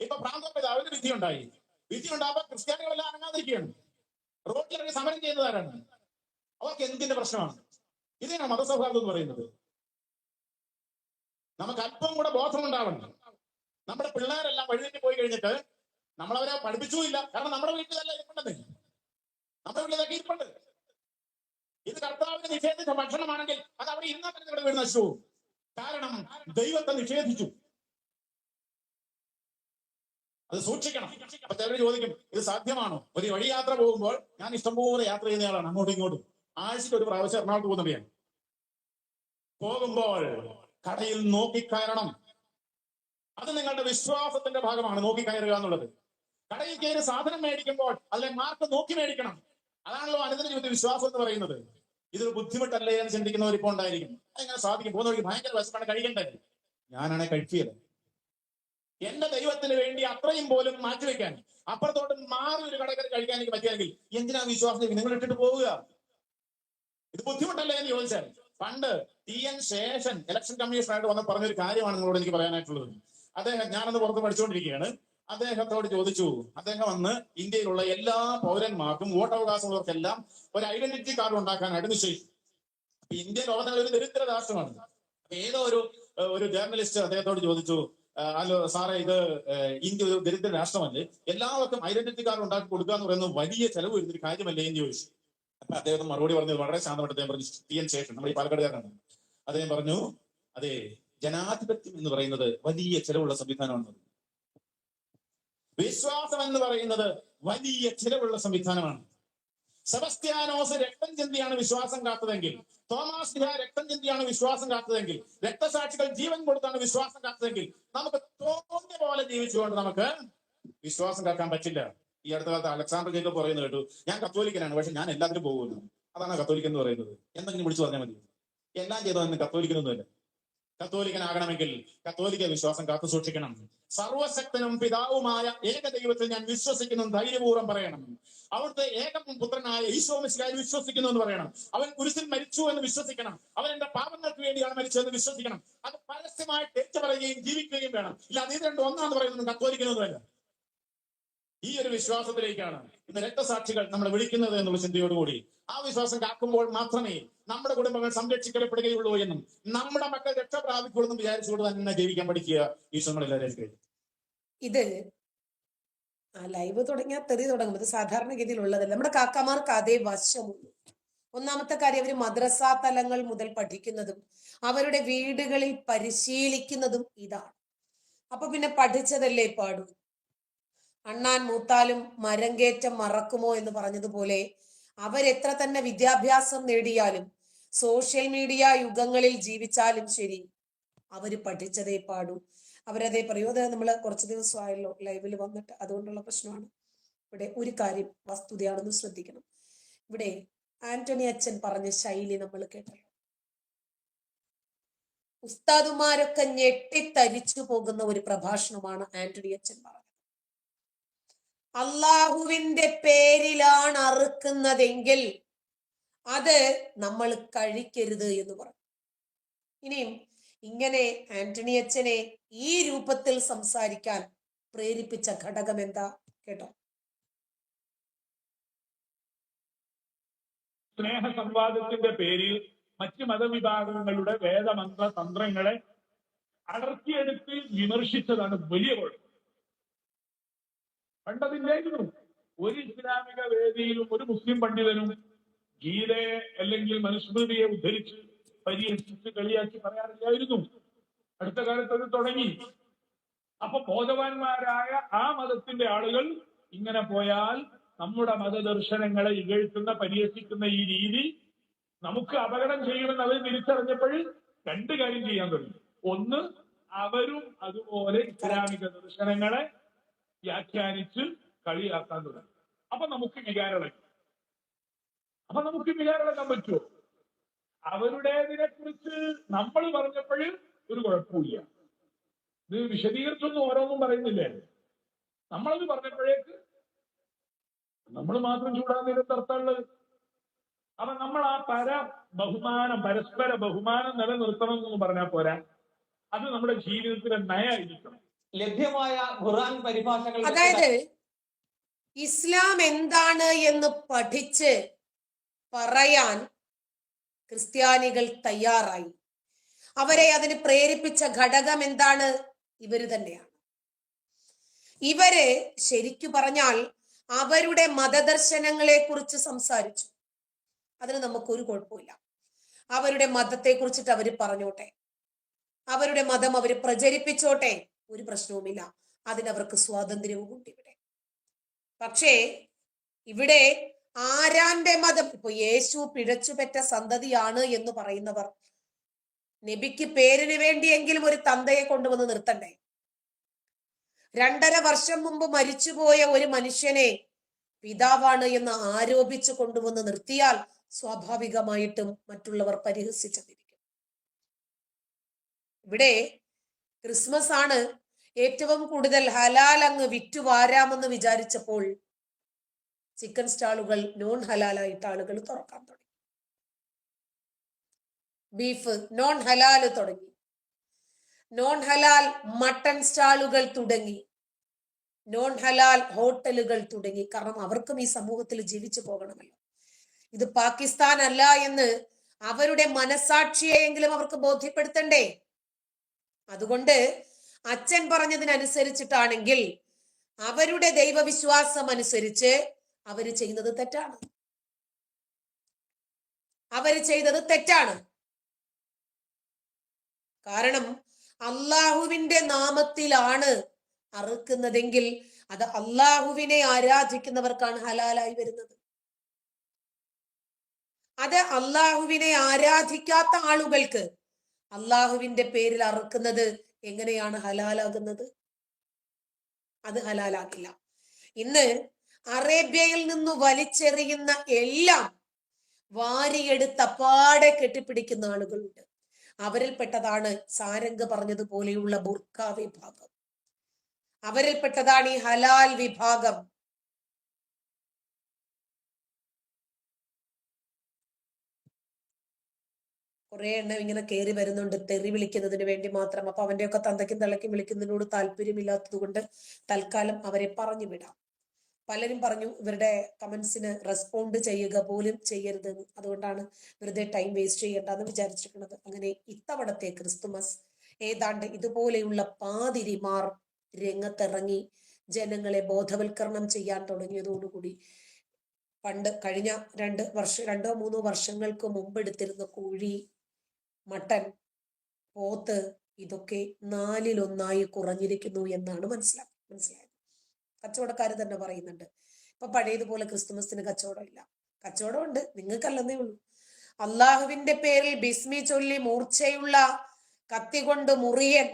ഇപ്പൊ പ്രാന്തപിതാവിന് വിധി ഉണ്ടായി വിധി ഉണ്ടാകുമ്പോൾ ക്രിസ്ത്യാനികളെല്ലാം അനങ്ങാതിരിക്കുകയാണ്. റോഡിലിറങ്ങി സമരം ചെയ്യുന്നതാരാണ് അവർക്ക് എന്തിന്റെ പ്രശ്നമാണ്? ഇതിനാണ് മതസൗഹാർദ്ദം എന്ന് പറയുന്നത്. നമുക്ക് അല്പം കൂടെ ബോധമുണ്ടാവണം. നമ്മുടെ പിള്ളേരെല്ലാം വഴിതെറ്റി പോയി കഴിഞ്ഞിട്ട് നമ്മളവരെ പഠിപ്പിച്ചുമില്ല. കാരണം നമ്മുടെ വീട്ടിലല്ല ഇരിപ്പുണ്ടത് നമ്മുടെ വീട്ടിലൊക്കെ ഇരിപ്പുണ്ട്. ഇത് കർത്താവിനെ നിഷേധിച്ച ഭക്ഷണമാണെങ്കിൽ അത് അവിടെ ഇന്നാ തന്നെ നിങ്ങളുടെ വീട് നശിച്ചു കാരണം ദൈവത്തെ നിഷേധിച്ചു. അത് സൂക്ഷിക്കണം. അപ്പൊ ചിലർ ചോദിക്കും ഇത് സാധ്യമാണോ? ഒരു വഴി യാത്ര പോകുമ്പോൾ ഞാൻ ഇഷ്ടംപോലെ യാത്ര ചെയ്യുന്നയാളാണ് അങ്ങോട്ടും ഇങ്ങോട്ടും. ആഴ്ചയ്ക്ക് ഒരു പ്രാവശ്യം എറണാകുളത്ത് പോകുന്നവയാണ് പോകുമ്പോൾ കടയിൽ നോക്കിക്കയറണം. അത് നിങ്ങളുടെ വിശ്വാസത്തിന്റെ ഭാഗമാണ് നോക്കിക്കയറുക എന്നുള്ളത്. കടയിൽ കയറി സാധനം മേടിക്കുമ്പോൾ അതിലെ മാർക്ക് നോക്കി മേടിക്കണം. അതാണല്ലോ അനുദിന ജീവിത വിശ്വാസം എന്ന് പറയുന്നത്. ഇതൊരു ബുദ്ധിമുട്ടല്ലേ എന്ന് ചിന്തിക്കുന്നവർ ഇപ്പോൾ ഉണ്ടായിരിക്കും. അതെങ്ങനെ സാധിക്കും? പോകുന്ന വഴിക്ക് ഭയങ്കര വിശപ്പാണ്. കഴിക്കണ്ടേ? ഞാനാണെ കഴിച്ചത്. എന്റെ ദൈവത്തിന് വേണ്ടി അത്രയും പോലും മാറ്റിവെക്കാൻ അപ്പുറത്തോട്ട് മാറി ഒരു കടക്കറി കഴിക്കാൻ എനിക്ക് പറ്റിയെങ്കിൽ എന്തിനാ വിശ്വാസം നിങ്ങൾ ഇട്ടിട്ട് പോവുക? ഇത് ബുദ്ധിമുട്ടല്ലേ എന്ന് ചോദിച്ചാൽ പണ്ട് ടി എൻ ശേഷൻ ഇലക്ഷൻ കമ്മീഷണറായിട്ട് വന്ന് പറഞ്ഞൊരു കാര്യമാണ് നിങ്ങളോട് എനിക്ക് പറയാനായിട്ടുള്ളത്. അദ്ദേഹം ഞാനന്ന് പുറത്ത് പഠിച്ചുകൊണ്ടിരിക്കുകയാണ്. അദ്ദേഹത്തോട് ചോദിച്ചു. അദ്ദേഹം അന്ന് ഇന്ത്യയിലുള്ള എല്ലാ പൗരന്മാർക്കും വോട്ടവകാശമുള്ളവർക്കെല്ലാം ഒരു ഐഡന്റിറ്റി കാർഡ് ഉണ്ടാക്കാനായിട്ട് നിശ്ചയിച്ചു. ഇന്ത്യ ലോകത്തിലെ ഒരു ദരിദ്ര രാഷ്ട്രമാണ്. ഏതോ ഒരു ഒരു ജേർണലിസ്റ്റ് അദ്ദേഹത്തോട് ചോദിച്ചു അല്ലോ സാറേ ഇത് ഇന്ത്യ ഒരു ദരിദ്ര രാഷ്ട്രമല്ലേ? എല്ലാവർക്കും ഐഡന്റിറ്റി കാർഡ് ഉണ്ടാക്കി കൊടുക്കുക എന്ന് പറയുന്നത് വലിയ ചെലവ് വരുന്നൊരു കാര്യമല്ലേ? എന്ന് ചോദിച്ചു. അപ്പൊ അദ്ദേഹം മറുപടി പറഞ്ഞത് വളരെ ശാന്തമായിട്ട് അദ്ദേഹം പറഞ്ഞു ടി എൻ. ശേഷൻ നമ്മൾ ഈ പാലക്കാടുകാരനാണ്. അദ്ദേഹം പറഞ്ഞു അതെ ജനാധിപത്യം എന്ന് പറയുന്നത് വലിയ ചെലവുള്ള സംവിധാനമാണ് വിശ്വാസം എന്ന് പറയുന്നത് വലിയ ചിലവുള്ള സംവിധാനമാണ്. സെബസ്ത്യാനോസ് രക്തം ചിന്തിയാണ് വിശ്വാസം കാത്തതെങ്കിൽ തോമാസ് ലിഹ രക്തം ചിന്തിയാണ് വിശ്വാസം കാത്തതെങ്കിൽ രക്തസാക്ഷികൾ ജീവൻ കൊടുത്താണ് വിശ്വാസം കാത്തതെങ്കിൽ നമുക്ക് തോന്നിയ പോലെ ജീവിച്ചുകൊണ്ട് നമുക്ക് വിശ്വാസം കാക്കാൻ പറ്റില്ല. ഈ അടുത്ത കാലത്ത് അലക്സാണ്ടർ ജേക്കബ് പറയുന്നത് കേട്ടു ഞാൻ കത്തോലിക്കനാണ് പക്ഷെ ഞാൻ എല്ലാത്തിനും പോകുന്നു. അതാണ് കത്തോലിക്കൻ എന്ന് പറയുന്നത്. എന്തെങ്കിലും വിളിച്ചു പറഞ്ഞാൽ മതി. എല്ലാം ചെയ്തതെന്ന് കത്തോലിക്കനൊന്നുമല്ല. കത്തോലിക്കനാകണമെങ്കിൽ കത്തോലിക്ക വിശ്വാസം കാത്തു സൂക്ഷിക്കണം. സർവശക്തനും പിതാവുമായ ഏക ദൈവത്തിൽ ഞാൻ വിശ്വസിക്കുന്നു ധൈര്യപൂർവം പറയണം. അവിടുത്തെ ഏക പുത്രനായ ഈശോ മിശിഹായിൽ വിശ്വസിക്കുന്നു എന്ന് പറയണം. അവൻ കുരിശിൽ മരിച്ചു എന്ന് വിശ്വസിക്കണം. അവൻ എന്റെ പാപങ്ങൾക്ക് വേണ്ടിയാണ് മരിച്ചതെന്ന് വിശ്വസിക്കണം. അത് പരസ്യമായിട്ട് ഏറ്റു പറയുകയും ജീവിക്കുകയും വേണം. ഇല്ല അത് രണ്ടും ഒന്നാന്ന് പറയുന്നത് കത്തോലിക്കുന്നതല്ല ഈ ഒരു വിശ്വാസത്തിലേക്കാണ് ഇന്ന് രക്തസാക്ഷികൾ നമ്മൾ വിളിക്കുന്നത് എന്നുള്ള ചിന്തയോടുകൂടി. ആ വിശ്വാസം കാക്കുമ്പോൾ മാത്രമേ നമ്മുടെ കുടുംബങ്ങൾ സംരക്ഷിക്കപ്പെടുകയുള്ളൂ എന്നും നമ്മുടെ മക്കൾ രക്ഷ പ്രാപിക്കുള്ളൂ എന്നും വിചാരിച്ചുകൊണ്ട് തന്നെ ജീവിക്കാൻ പഠിക്കുക നമ്മളെല്ലാവരും ഇത് ആ ലൈവ് തുടങ്ങിയാൽ തെറി തുടങ്ങും. ഇത് സാധാരണഗതിയിലുള്ളതല്ല നമ്മുടെ കാക്കമാർക്ക് അതേ വശമുള്ളൂ. ഒന്നാമത്തെ കാര്യം അവർ മദ്രസാ തലങ്ങൾ മുതൽ പഠിക്കുന്നതും അവരുടെ വീടുകളിൽ പരിശീലിക്കുന്നതും ഇതാണ്. അപ്പൊ പിന്നെ പഠിച്ചതല്ലേ പാടൂ? അണ്ണാൻ മൂത്താലും മരം കയറ്റം മറക്കുമോ എന്ന് പറഞ്ഞതുപോലെ അവരെത്ര തന്നെ വിദ്യാഭ്യാസം നേടിയാലും സോഷ്യൽ മീഡിയ യുഗങ്ങളിൽ ജീവിച്ചാലും ശരി അവർ പഠിച്ചതേ പാടൂ. അവരതേ പറയൂ അത് നമ്മൾ കുറച്ച് ദിവസമായല്ലോ ലൈവിൽ വന്നിട്ട്. അതുകൊണ്ടുള്ള പ്രശ്നമാണ്. ഇവിടെ ഒരു കാര്യം വസ്തുതയാണെന്ന് ശ്രദ്ധിക്കണം. ഇവിടെ ആന്റണി അച്ഛൻ പറഞ്ഞ ശൈലി നമ്മൾ കേട്ടല്ലോ. ഉസ്താദുമാരൊക്കെ ഞെട്ടിത്തരിച്ചു പോകുന്ന ഒരു പ്രഭാഷണമാണ് ആന്റണി അച്ഛൻ പറഞ്ഞത്. അള്ളാഹുവിന്റെ പേരിലാണ് അറുക്കുന്നതെങ്കിൽ അത് നമ്മൾ കഴിക്കരുത് എന്ന് പറഞ്ഞു. ഇനിയും ഇങ്ങനെ ആന്റണി അച്ഛനെ ഈ രൂപത്തിൽ സംസാരിക്കാൻ പ്രേരിപ്പിച്ച ഘടകം എന്താ കേട്ടോ? സ്നേഹ സംവാദത്തിന്റെ പേരിൽ മറ്റ് മതവിഭാഗങ്ങളുടെ വേദമന്ത്ര തന്ത്രങ്ങളെ അടർത്തിയെടുത്ത് വിമർശിച്ചതാണ് വലിയ കുഴപ്പം. പണ്ടതില്ലായിരുന്നു ഒരു ഇസ്ലാമിക വേദിയിലും ഒരു മുസ്ലിം പണ്ഡിതനും ഗീതയെ അല്ലെങ്കിൽ മനുസ്മൃതിയെ ഉദ്ധരിച്ച് പരിഹസിച്ച് കളിയാക്കി പറയാറില്ലായിരുന്നു. അടുത്ത കാലത്ത് അത് തുടങ്ങി. അപ്പൊ ബോധവാന്മാരായ ആ മതത്തിന്റെ ആളുകൾ ഇങ്ങനെ പോയാൽ നമ്മുടെ മതദർശനങ്ങളെ ഇകഴ്ത്തുന്ന പരിഹസിക്കുന്ന ഈ രീതി നമുക്ക് അപകടം ചെയ്യുമെന്ന് അവർ തിരിച്ചറിഞ്ഞപ്പോൾ രണ്ട് കാര്യം ചെയ്യാൻ തുടങ്ങി. ഒന്ന് അവരും അതുപോലെ ഇസ്ലാമിക ദർശനങ്ങളെ വ്യാഖ്യാനിച്ച് കളിയാക്കാൻ തുടങ്ങി. അപ്പൊ നമുക്ക് വികാരളക്കും അപ്പൊ നമുക്ക് വികാരമടക്കാൻ പറ്റുമോ അവരുടേതിനെ കുറിച്ച് നമ്മൾ പറഞ്ഞപ്പോഴും ഒരു കുഴപ്പമില്ല ഇത് വിശദീകരിച്ചൊന്നും ഓരോന്നും പറയുന്നില്ലേ? നമ്മളത് പറഞ്ഞപ്പോഴേക്ക് നമ്മൾ മാത്രം ചൂടാകുന്നതിന് അർത്ഥമുള്ളത് അപ്പൊ നമ്മൾ ആ പര ബഹുമാനം പരസ്പര ബഹുമാനം നിലനിർത്തണം എന്ന് പറഞ്ഞാൽ പോരാ. അത് നമ്മുടെ ജീവിതത്തിലെ നയായിരിക്കണം. ലഭ്യമായ ഖുർആൻ പരിഭാഷകൾ അതായത് ഇസ്ലാം എന്താണ് എന്ന് പഠിച്ച് പറയാൻ ക്രിസ്ത്യാനികൾ തയ്യാറായി. അവരെ അതിന് പ്രേരിപ്പിച്ച ഘടകം എന്താണ്? ഇവർ തന്നെയാണ്. ഇവർ ശരിക്കു പറഞ്ഞാൽ അവരുടെ മതദർശനങ്ങളെ കുറിച്ച് സംസാരിച്ചു. അതിന് നമുക്കൊരു കുഴപ്പമില്ല. അവരുടെ മതത്തെ കുറിച്ചിട്ട് അവർ പറഞ്ഞോട്ടെ. അവരുടെ മതം അവർ പ്രചരിപ്പിച്ചോട്ടെ. ഒരു പ്രശ്നവുമില്ല. അതിനവർക്ക് സ്വാതന്ത്ര്യവും ഉണ്ട് ഇവിടെ. പക്ഷേ ഇവിടെ ആരാന്റെ മതം? ഇപ്പൊ യേശു പിഴച്ചുപെറ്റ സന്തതിയാണ് എന്ന് പറയുന്നവർ. നബിക്ക് പേരിന് വേണ്ടിയെങ്കിലും ഒരു തന്തയെ കൊണ്ടുവന്ന് നിർത്തണ്ടേ? രണ്ടര വർഷം മുമ്പ് മരിച്ചുപോയ ഒരു മനുഷ്യനെ പിതാവാണ് എന്ന് ആരോപിച്ചു കൊണ്ടുവന്ന് നിർത്തിയാൽ സ്വാഭാവികമായിട്ടും മറ്റുള്ളവർ പരിഹസിച്ചതിരിക്കും. ഇവിടെ ക്രിസ്മസ് ആണ് ഏറ്റവും കൂടുതൽ ഹലാൽ അങ്ങ് വിറ്റുവാരാമെന്ന് വിചാരിച്ചപ്പോൾ ചിക്കൻ സ്റ്റാളുകൾ നോൺ ഹലാലായിട്ട് ആളുകൾ തുറക്കാൻ തുടങ്ങി. ബീഫ് നോൺ ഹലാൽ തുടങ്ങി. നോൺ ഹലാൽ മട്ടൺ സ്റ്റാളുകൾ തുടങ്ങി. നോൺ ഹലാൽ ഹോട്ടലുകൾ തുടങ്ങി. കാരണം അവർക്കും ഈ സമൂഹത്തിൽ ജീവിച്ചു പോകണമല്ലോ. ഇത് പാകിസ്ഥാൻ അല്ല എന്ന് അവരുടെ മനസാക്ഷിയെങ്കിലും അവർക്ക് ബോധ്യപ്പെടുത്തണ്ടേ? അതുകൊണ്ട് അച്ഛൻ പറഞ്ഞതിനനുസരിച്ചിട്ടാണെങ്കിൽ അവരുടെ ദൈവവിശ്വാസം അനുസരിച്ച് അവർ ചെയ്യുന്നത് തെറ്റാണ്. അവർ ചെയ്തത് തെറ്റാണ്. കാരണം അള്ളാഹുവിന്റെ നാമത്തിലാണ് അറുക്കുന്നതെങ്കിൽ അത് അള്ളാഹുവിനെ ആരാധിക്കുന്നവർക്കാണ് ഹലാലായി വരുന്നത്. അത് അള്ളാഹുവിനെ ആരാധിക്കാത്ത ആളുകൾക്ക് അള്ളാഹുവിന്റെ പേരിൽ അറുക്കുന്നത് എങ്ങനെയാണ് ഹലാലാകുന്നത്? അത് ഹലാലാകില്ല. ഇന്ന് അറേബ്യയിൽ നിന്ന് വലിച്ചെറിയുന്ന എല്ലാം വാരിയെടുത്ത പാടെ കെട്ടിപ്പിടിക്കുന്ന ആളുകളുണ്ട്. അവരിൽപ്പെട്ടതാണ് സാരംഗ് പറഞ്ഞതുപോലെയുള്ള ബുർക്ക വിഭാഗം. അവരിൽപ്പെട്ടതാണ് ഈ ഹലാൽ വിഭാഗം. കുറെ എണ്ണം ഇങ്ങനെ കയറി വരുന്നുണ്ട്. തെറി വിളിക്കുന്നതിന് വേണ്ടി മാത്രം. അപ്പൊ അവന്റെയൊക്കെ തന്തയ്ക്കും തള്ളയ്ക്കും വിളിക്കുന്നതിനോട് താല്പര്യമില്ലാത്തത് കൊണ്ട് തൽക്കാലം അവരെ പറഞ്ഞു വിടാം. പലരും പറഞ്ഞു ഇവരുടെ കമന്റ്സിന് റെസ്പോണ്ട് ചെയ്യുക പോലും ചെയ്യരുതെന്ന് അതുകൊണ്ടാണ് വെറുതെ ടൈം വേസ്റ്റ് ചെയ്യേണ്ടെന്ന് വിചാരിച്ചിരിക്കുന്നത്. അങ്ങനെ ഇത്തവണത്തെ ക്രിസ്തുമസ് ഏതാണ്ട് ഇതുപോലെയുള്ള പാതിരിമാർ രംഗത്തിറങ്ങി ജനങ്ങളെ ബോധവൽക്കരണം ചെയ്യാൻ തുടങ്ങിയതോടുകൂടി പണ്ട് കഴിഞ്ഞ രണ്ട് വർഷം രണ്ടോ മൂന്നോ വർഷങ്ങൾക്ക് മുമ്പ് എടുത്തിരുന്ന കോഴി മട്ടൻ പോത്ത് ഇതൊക്കെ നാലിലൊന്നായി കുറഞ്ഞിരിക്കുന്നു എന്നാണ് മനസ്സിലാക്കി മനസ്സിലായത്. കച്ചവടക്കാർ തന്നെ പറയുന്നുണ്ട്. ഇപ്പൊ പഴയതുപോലെ ക്രിസ്തുമസിന് കച്ചവടം ഇല്ല കച്ചവടം ഉണ്ട് നിങ്ങൾക്കല്ലെന്നേ ഉള്ളൂ. അള്ളാഹുവിന്റെ പേരിൽ ബിസ്മി ചൊല്ലി മൂർച്ചയുള്ള കത്തി കൊണ്ട് മുറിയൻ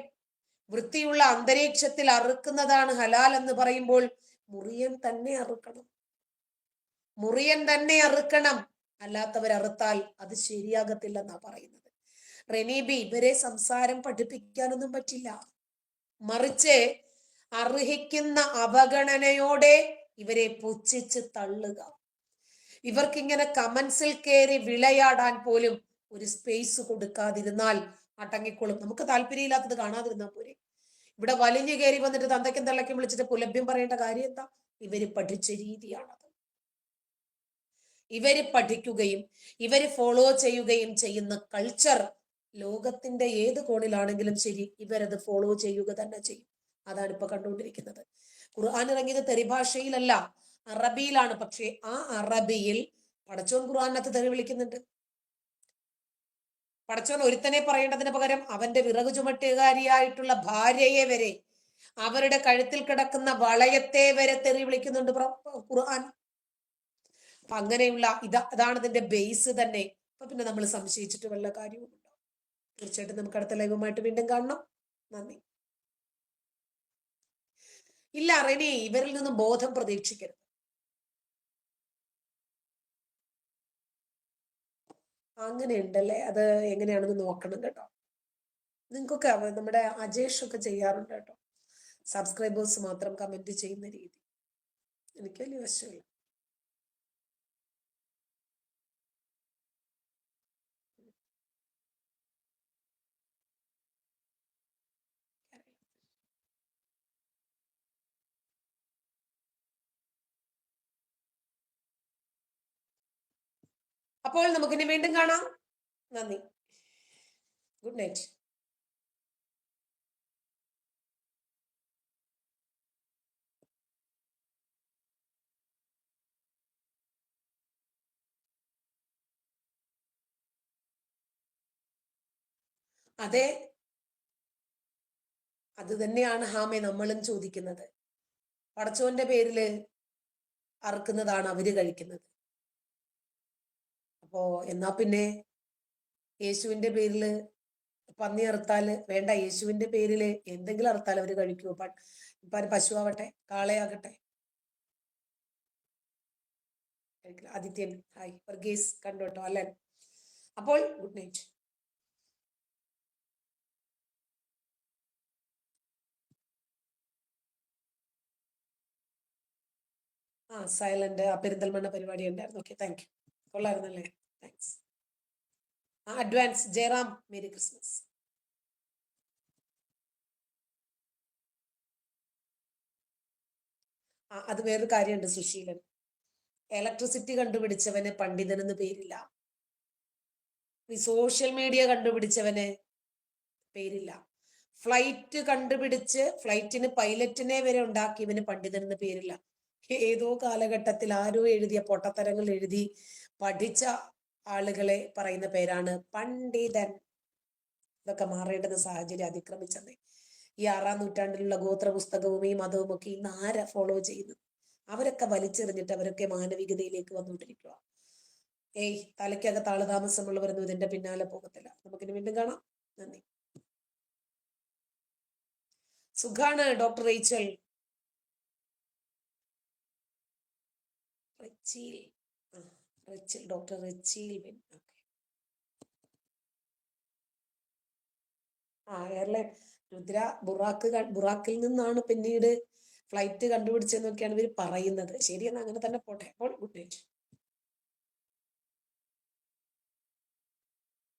വൃത്തിയുള്ള അന്തരീക്ഷത്തിൽ അറുക്കുന്നതാണ് ഹലാൽ എന്ന് പറയുമ്പോൾ മുറിയൻ തന്നെ അറുക്കണം. മുറിയൻ തന്നെ അറുക്കണം. അല്ലാത്തവർ അറുത്താൽ അത് ശരിയാകത്തില്ലെന്നാ പറയുന്നത്. റെനീബി ഇവരെ സംസാരം പഠിപ്പിക്കാനൊന്നും പറ്റില്ല. മറിച്ച് അർഹിക്കുന്ന അവഗണനയോടെ ഇവരെ പുച്ഛിച്ച് തള്ളുക. ഇവർക്കിങ്ങനെ കമൻസിൽ കയറി വിളയാടാൻ പോലും ഒരു സ്പേസ് കൊടുക്കാതിരുന്നാൽ അടങ്ങിക്കൊള്ളും. നമുക്ക് താല്പര്യമില്ലാത്തത് കാണാതിരുന്നാൽ പോരെ. ഇവിടെ വലിഞ്ഞു കയറി വന്നിട്ട് തന്തയ്ക്കും തള്ളയ്ക്കും വിളിച്ചിട്ട് പുലഭ്യം പറയേണ്ട കാര്യം എന്താ? ഇവർ പഠിച്ച രീതിയാണത്. ഇവർ പഠിക്കുകയും ഇവർ ഫോളോ ചെയ്യുകയും ചെയ്യുന്ന കൾച്ചർ ലോകത്തിന്റെ ഏത് കോണിലാണെങ്കിലും ശരി ഇവരത് ഫോളോ ചെയ്യുക തന്നെ ചെയ്യും. അതാണ് ഇപ്പൊ കണ്ടുകൊണ്ടിരിക്കുന്നത്. ഖുർആൻ ഇറങ്ങിയത് തെറി ഭാഷയിലല്ല അറബിയിലാണ്. പക്ഷേ ആ അറബിയിൽ പടച്ചോൻ ഖുർആാനത്ത് തെറി വിളിക്കുന്നുണ്ട്. പടച്ചോൻ ഒരുത്തനെ പറയേണ്ടതിന് പകരം അവന്റെ വിറക് ചുമട്ടുകാരിയായിട്ടുള്ള ഭാര്യയെ വരെ അവരുടെ കഴുത്തിൽ കിടക്കുന്ന വളയത്തെ വരെ തെറി വിളിക്കുന്നുണ്ട് ഖുർആൻ. അപ്പൊ അങ്ങനെയുള്ള ഇതാ അതാണ് ഇതിന്റെ ബേസ് തന്നെ. അപ്പൊ പിന്നെ നമ്മൾ സംശയിച്ചിട്ട് വല്ല കാര്യവുമുണ്ടോ തീർച്ചയായിട്ടും നമുക്ക് അടുത്ത ലൈവുമായിട്ട് വീണ്ടും കാണണം. നന്ദി. ഇല്ല റെനി ഇവരിൽ നിന്നും ബോധം പ്രതീക്ഷിക്കരുത്. അങ്ങനെ ഉണ്ടല്ലേ അത് എങ്ങനെയാണെന്ന് നോക്കണം കേട്ടോ. നിങ്ങൾക്കൊക്കെ നമ്മുടെ അജേഷ് ഒക്കെ ചെയ്യാറുണ്ട് കേട്ടോ. സബ്സ്ക്രൈബേഴ്സ് മാത്രം കമന്റ് ചെയ്യുന്ന രീതി. എനിക്ക് വലിയ വശമില്ല. അപ്പോൾ നമുക്കിനി വീണ്ടും കാണാം. നന്ദി. Good night. അതെ. അത് തന്നെയാണ് ഹാമെ നമ്മളും ചോദിക്കുന്നത്. പടച്ചോന്റെ പേരിൽ അറുക്കുന്നതാണ് അവർ കഴിക്കുന്നത്. അപ്പോ എന്നാ പിന്നെ യേശുവിന്റെ പേരിൽ പന്നി അറുത്താൽ വേണ്ട യേശുവിന്റെ പേരിൽ എന്തെങ്കിലും അറുത്താൽ അവർ കഴിക്കുമോ ഇപ്പം പശുവാവട്ടെ കാളയാകട്ടെ. ആദിത്യൻ ഹായ്. വർഗീസ് കണ്ടോട്ടോ അല്ലേ? അപ്പോൾ ഗുഡ് നൈറ്റ് ആ സൈലന്റ് ആ പെരിന്തൽമണ്ണ പരിപാടി ഉണ്ടായിരുന്നു. Okay thank you കൊള്ളായിരുന്നല്ലേ? Thanks advance Jayaram merry Christmas അത് വേറൊരു കാര്യമുണ്ട് സുശീലൻ. ഇലക്ട്രിസിറ്റി കണ്ടുപിടിച്ചവന് പണ്ഡിതൻ എന്ന് പേരില്ല. ഈ സോഷ്യൽ മീഡിയ കണ്ടുപിടിച്ചവന് പേരില്ല. ഫ്ലൈറ്റ് കണ്ടുപിടിച്ച് ഫ്ലൈറ്റിന് പൈലറ്റിനെ വരെ ഉണ്ടാക്കിയവന് പണ്ഡിതനെന്ന് പേരില്ല. ഏതോ കാലഘട്ടത്തിൽ ആരോ എഴുതിയ പൊട്ടത്തരങ്ങൾ എഴുതി പഠിച്ച ആളുകളെ പറയുന്ന പേരാണ് പണ്ഡിതൻ. ഇതൊക്കെ മാറേണ്ടുന്ന സാഹചര്യം അതിക്രമിച്ചത്. ഈ ആറാം നൂറ്റാണ്ടിലുള്ള ഗോത്ര പുസ്തകവും ഈ മതവും ഒക്കെ ഇന്ന് ആരാ ഫോളോ ചെയ്യുന്നു അവരൊക്കെ വലിച്ചെറിഞ്ഞിട്ട് അവരൊക്കെ മാനവികതയിലേക്ക് വന്നുകൊണ്ടിരിക്കുക ഏയ് തലയ്ക്കകത്ത് ആൾ താമസമുള്ളവരൊന്നും ഇതിന്റെ പിന്നാലെ പോകത്തില്ല. നമുക്കിനി വീണ്ടും കാണാം. നന്ദി. സുഖാണ് ഡോക്ടർ റേച്ചൽ? ആ റിച്ചിൽ ഡോക്ടർ റിച്ചിയിൽ ഓക്കെ. ആ എയർലൈൻ രുദ്ര ബുറാക്ക് ബുറാക്കിൽ നിന്നാണ് പിന്നീട് ഫ്ലൈറ്റ് കണ്ടുപിടിച്ചെന്നൊക്കെയാണ് ഇവർ പറയുന്നത്. ശരിയെന്നാ അങ്ങനെ തന്നെ പോട്ടെ. അപ്പോൾ ഗുഡ് നൈറ്റ്.